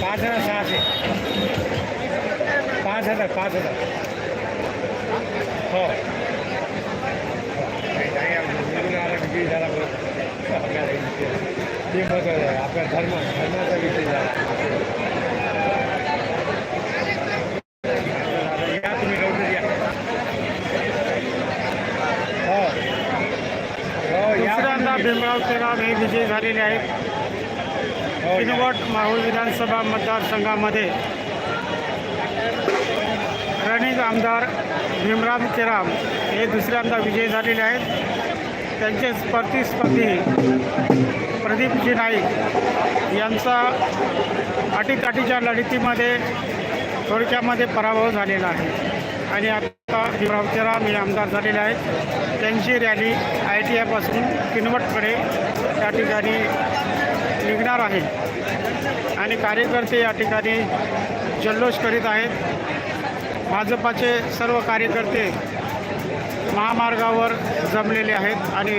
પાંચ હજાર સાત પાંચ હજાર પાંચ હજાર હા. આપણે ધર્મ ધર્મ વિશે भीमराव तेराम हे विजयी झालेले आहेत. किनवट माहूल विधानसभा मतदारसंघामध्ये रनिंग आमदार भीमराव केराम हे दुसऱ्यांदा विजयी झालेले आहेत. त्यांचे प्रतिस्पर्धी प्रदीपजी नाईक यांचा अटीकाटीच्या लढतीमध्ये थोडक्यामध्ये पराभव झालेला आहे. आणि आता भीमराव मी हे आमदार झालेले आहेत. त्यांची रॅली आय टी आयपासून किनवटकडे त्या ठिकाणी निघणार आहे. आणि कार्यकर्ते या ठिकाणी जल्लोष करीत आहेत. भाजपाचे सर्व कार्यकर्ते महामार्गावर जमलेले आहेत आणि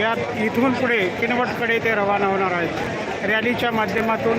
यात इथून पुढे किनवटकडे ते रवाना होणार आहेत. रॅलीच्या माध्यमातून